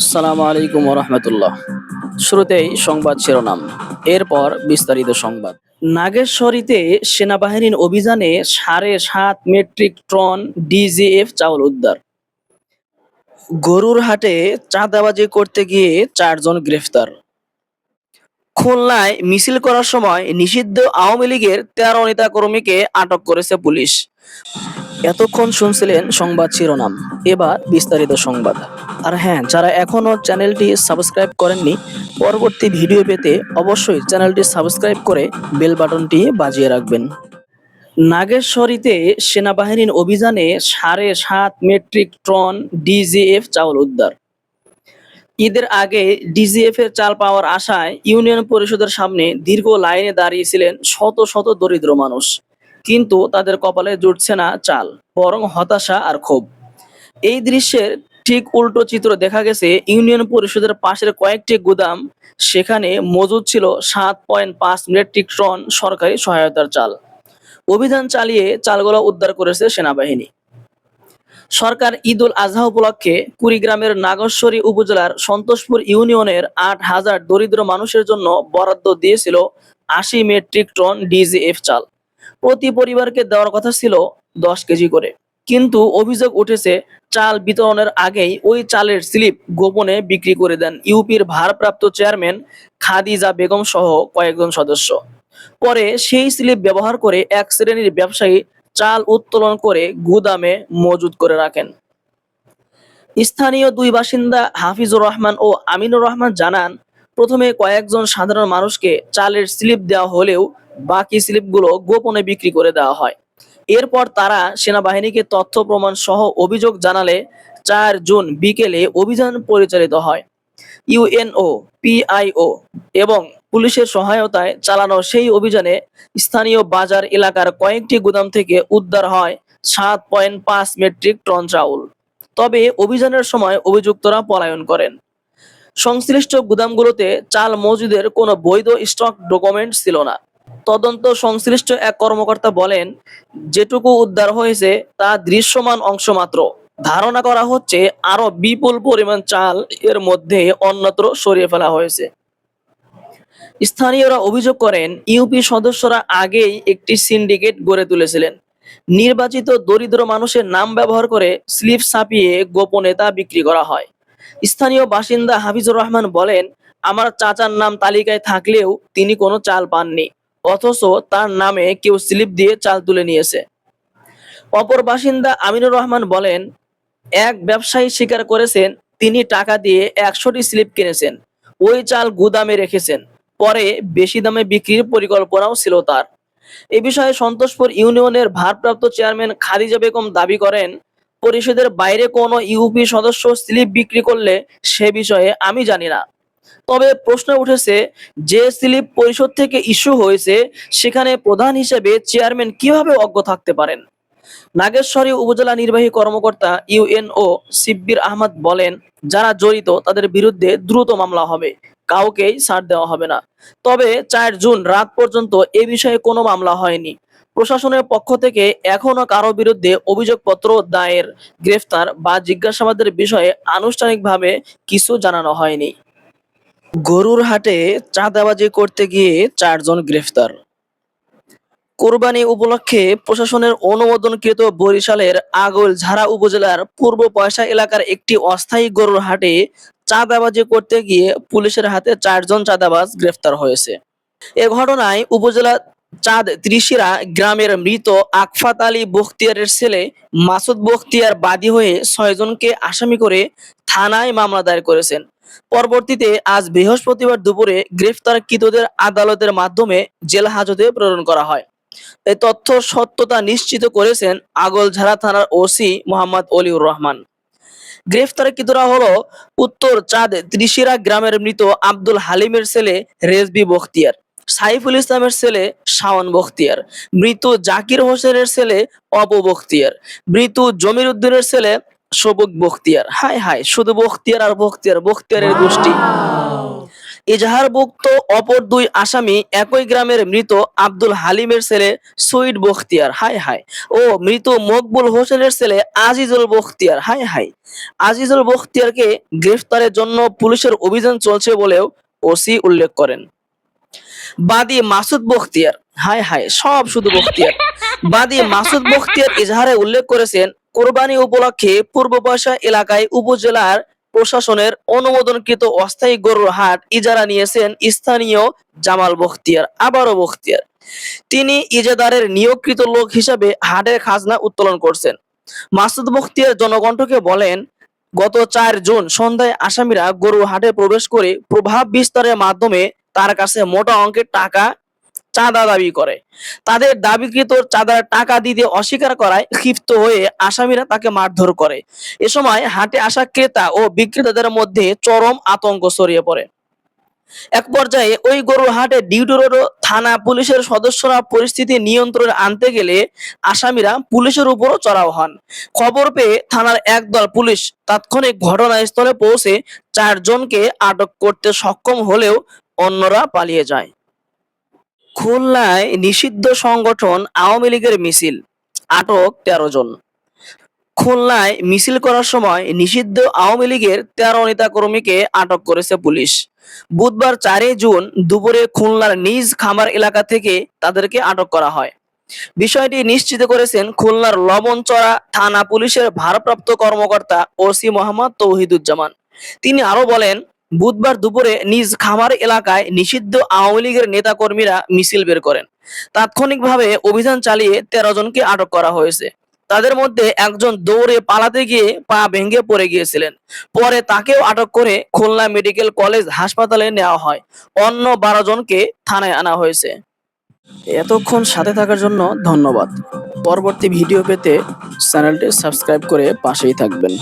আসসালামু আলাইকুম রহমতুল্লাহ শুরুতেই সংবাদ শিরোনাম, এরপর বিস্তারিত সংবাদ। নাগেশ্বরীতে সেনাবাহিনীর অভিযানে সাড়ে সাত মেট্রিক টন ডিজিএফ চাউল উদ্ধার। গরুর হাটে চাঁদাবাজি করতে গিয়ে চারজন গ্রেফতার। খুলনায় মিছিল করার সময় নিষিদ্ধ আওয়ামী লীগের তেরো নেতা কর্মীকে আটক করেছে পুলিশ। এতক্ষণ শুনছিলেন সংবাদ শিরোনাম, এবার বিস্তারিত সংবাদ। আর হ্যাঁ যারা এখনও চ্যানেলটি সাবস্ক্রাইব করেননি, পরবর্তী ভিডিও পেতে অবশ্যই চ্যানেলটি সাবস্ক্রাইব করে বেল বাটনটি বাজিয়ে রাখবেন। নাগেশ্বরীতে সেনাবাহিনীর অভিযানে সাড়ে সাত মেট্রিক টন ডিজিএফ চাউল উদ্ধার। ঈদের আগে ডিজিএফ এর চাল পাওয়ার আশায় ইউনিয়ন পরিষদের সামনে দীর্ঘ লাইনে দাঁড়িয়েছিলেন শত শত দরিদ্র মানুষ। কিন্তু তাদের কপালে জুটছে না চাল, বরং হতাশা আর ক্ষোভ। এই দৃশ্যের ঠিক উল্টো চিত্র দেখা গেছে। ইউনিয়ন পরিষদের পাশের কয়েকটি গুদাম, সেখানে মজুদ ছিল সাত পয়েন্ট পাঁচ মেট্রিক টন সরকারি সহায়তার চাল। অভিযান চালিয়ে চালগুলো উদ্ধার করেছে সেনাবাহিনী। সরকার ঈদ উল আজহা উপলক্ষে কুড়িগ্রামের নাগশ্বরী উপজেলার সন্তোষপুর ইউনিয়নের আট হাজার দরিদ্র মানুষের জন্য বরাদ্দ দিয়েছিল আশি মেট্রিক টন ডিজিএফ চাল। প্রতি পরিবারকে দেওয়ার কথা ছিল দশ কেজি করে। কিন্তু অভিযোগ উঠেছে, চাল বিতরণের আগেই ওই চালের স্লিপ গোপনে বিক্রি করে দেন ইউপির ভারপ্রাপ্ত চেয়ারম্যান খাদিজা বেগম সহ কয়েকজন সদস্য। পরে সেই স্লিপ ব্যবহার করে এক শ্রেণির ব্যবসায়ী চাল উত্তোলন করে গুদামে মজুদ করে রাখেন। স্থানীয় দুই বাসিন্দা হাফিজুর রহমান ও আমিনুর রহমান জানান, প্রথমে কয়েকজন সাধারণ মানুষকে চালের স্লিপ দেওয়া হলেও বাকি স্লিপগুলো গোপনে বিক্রি করে দেওয়া হয়। এরপর তারা সেনাবাহিনীকে তথ্য প্রমাণ সহ অভিযোগ জানালে চার জুন বিকেলে অভিযান পরিচালিত হয়। ইউএনও, পিআইও এবং পুলিশের সহায়তায় চালানো সেই অভিযানে স্থানীয় বাজার এলাকার কয়েকটি গুদাম থেকে উদ্ধার হয় সাত পয়েন্ট পাঁচ মেট্রিক টন চাউল। তবে অভিযানের সময় অভিযুক্তরা পলায়ন করেন। সংশ্লিষ্ট গুদামগুলোতে চাল মজুদের কোনো বৈধ স্টক ডকুমেন্ট ছিল না। তদন্ত সংশ্লিষ্ট এক কর্মকর্তা বলেন, যেটুকু উদ্ধার হয়েছে তা দৃশ্যমান অংশ মাত্র। ধারণা করা হচ্ছে আরও বিপুল পরিমাণ চাল এর মধ্যে অন্যত্র সরিয়ে ফেলা হয়েছে। স্থানীয়রা অভিযোগ করেন, ইউপি সদস্যরা আগেই একটি সিন্ডিকেট গড়ে তুলেছিলেন। নির্বাচিত দরিদ্র মানুষের নাম ব্যবহার করে স্লিপ ছাপিয়ে গোপনে তা বিক্রি করা হয়। স্থানীয় বাসিন্দা হাফিজুর রহমান বলেন, আমার চাচার নাম তালিকায় থাকলেও তিনি কোনো চাল পাননি। অথচ তার নামে কেউ স্লিপ দিয়ে চাল তুলে নিয়েছে। অপর বাসিন্দা আমিনুর রহমান বলেন, এক ব্যবসায়ী স্বীকার করেছেন, তিনি টাকা দিয়ে একশোটি স্লিপ কিনেছেন, ওই চাল গুদামে রেখেছেন, পরে বেশি দামে বিক্রির পরিকল্পনাও ছিল তার। এ বিষয়ে সন্তোষপুর ইউনিয়নের ভারপ্রাপ্ত চেয়ারম্যান খাদিজা বেগম দাবি করেন, পরিষদের বাইরে কোনো ইউপি সদস্য স্লিপ বিক্রি করলে সে বিষয়ে আমি জানি না। তবে প্রশ্ন উঠেছে, যে স্লিপ পরিষদ থেকে ইস্যু হয়েছে, সেখানে প্রধান হিসেবে চেয়ারম্যান কীভাবে অজ্ঞ থাকতে পারেন? নাগেশ্বরী উপজেলা নির্বাহী কর্মকর্তা ইউএনও সিব্বির আহমদ বলেন, যারা জড়িত তাদের বিরুদ্ধে দ্রুত মামলা হবে, কাউকেই ছাড় দেওয়া হবে না। তবে চার জুন রাত পর্যন্ত এ বিষয়ে কোনো মামলা হয়নি। প্রশাসনের পক্ষ থেকে এখনও কারও বিরুদ্ধে অভিযোগপত্র দায়ের, গ্রেফতার বা জিজ্ঞাসাবাদের বিষয়ে আনুষ্ঠানিকভাবে কিছু জানানো হয়নি। গরুর হাটে চাঁদাবাজি করতে গিয়ে চারজন গ্রেফতার। কোরবানি উপলক্ষে প্রশাসনের অনুমোদনকৃত বরিশালের আগল ঝাড়া উপজেলার পূর্ব পয়সা এলাকার একটি অস্থায়ী গরুর হাটে চাঁদাবাজি করতে গিয়ে পুলিশের হাতে চারজন চাঁদাবাজ গ্রেফতার হয়েছে। এ ঘটনায় উপজেলা চাঁদ ত্রিশিরা গ্রামের মৃত আকফাত আলী বখতিয়ারের ছেলে মাসুদ বখতিয়ার বাদী হয়ে ছয়জনকে আসামি করে থানায় মামলা দায়ের করেছেন। পরবর্তীতে আজ বৃহস্পতিবার দুপুরে গ্রেফতারকৃতদের আদালতের মাধ্যমে জেল হাজতে প্রেরণ করা হয়। এই তথ্য সত্যতা নিশ্চিত করেছেন আগলঝাড়া থানার ওসি মোহাম্মদ অলিউর রহমান। গ্রেফতারকৃতরা হলো উত্তর চাঁদ ত্রিশিরা গ্রামের মৃত আব্দুল হালিমের ছেলে রেজবি বখতিয়ার, সাইফুল ইসলামের ছেলে শাওন বখতিয়ার, মৃত জাকির হোসেনের ছেলে অপু বখতিয়ার, মৃত জমির উদ্দিনের ছেলে সবুক বখতিয়ার। হায় হায় শুধু বখতিয়ার আর বখতিয়ার বখতিয়ারের গোষ্ঠী। এজাহারভুক্ত অপর দুই আসামি একই গ্রামের মৃত আব্দুল হালিমের ছেলে সৈয়দ বখতিয়ার। হায় হায় ও মৃত মকবুল হোসেনের ছেলে আজিজুল বখতিয়ার। হায় হায় আজিজুল বখতিয়ারকে গ্রেফতারের জন্য পুলিশের অভিযান চলছে বলেও ওসি উল্লেখ করেন। বাদী মাসুদ বখতিয়ার। হায় হায় সব শুধু বখতিয়ার। বাদী মাসুদ বখতিয়ার ইজহারে উল্লেখ করেছেন কোরবানি উপলক্ষে পূর্ব পয়সা এলাকায় উপজেলার প্রশাসনের অনুমোদনকৃত অস্থায়ী গরুর হাট ইজারা নিয়েছেন স্থানীয় জামাল বখতিয়ার, আবারও বখতিয়ার। তিনি ইজাদারের নিয়োগকৃত লোক হিসাবে হাটের খাজনা উত্তোলন করছেন। মাসুদ বখতিয়ার জনকণ্ঠকে বলেন, গত চার জুন সন্ধ্যায় আসামিরা গরু হাটে প্রবেশ করে প্রভাব বিস্তারের মাধ্যমে তার কাছে মোটা অঙ্কের টাকা চাঁদা দাবি করে। তাদের দাবিকৃত চাঁদার টাকা দিতে অস্বীকার করায় ক্ষিপ্ত হয়ে আসামিরা তাকে মারধর করে। এ সময় হাটে আসা ক্রেতা ও বিক্রেতাদের মধ্যে চরম আতঙ্ক ছড়িয়ে পড়ে। এক পর্যায়ে ওই গরুর হাটে ডিউটি রোড থানা পুলিশের সদস্যরা পরিস্থিতি নিয়ন্ত্রণে আনতে গেলে আসামিরা পুলিশের উপরও চড়াও হন। খবর পেয়ে থানার একদল পুলিশ তাৎক্ষণিক ঘটনাস্থলে পৌঁছে চারজনকে আটক করতে সক্ষম হলেও অন্যরা পালিয়ে যায়। খুলনায় নিষিদ্ধ সংগঠন আওয়ামী লীগের মিছিল, আটক তেরো জন। খুলনায় মিছিল করার সময় নিষিদ্ধ আওয়ামী লীগের তেরো নেতাকর্মীকে আটক করেছে পুলিশ। বুধবার চারই জুন দুপুরে খুলনার নিজ খামার এলাকা থেকে তাদেরকে আটক করা হয়। বিষয়টি নিশ্চিত করেছেন খুলনার লবণচড়া থানা পুলিশের ভারপ্রাপ্ত কর্মকর্তা ওসি মোহাম্মদ তৌহিদুজ্জামান। তিনি আরও বলেন বুধবার দুপুরে নিজ খামার এলাকায় নিষিদ্ধ আওয়ামী লীগের নেতাকর্মীরা মিছিল বের করেন। তাৎক্ষণিকভাবে অভিযান চালিয়ে তেরো জনকে আটক করা হয়েছে। তাদের মধ্যে একজন দৌড়ে পালাতে গিয়ে পা ভেঙে পড়ে গিয়েছিলেন। পরে তাকেও আটক করে খুলনা মেডিকেল কলেজ হাসপাতালে নেওয়া হয়। অন্য বারো জনকে থানায় আনা হয়েছে। এতক্ষণ সাথে থাকার জন্য ধন্যবাদ। পরবর্তী ভিডিও পেতে চ্যানেলটি সাবস্ক্রাইব করে পাশেই থাকবেন।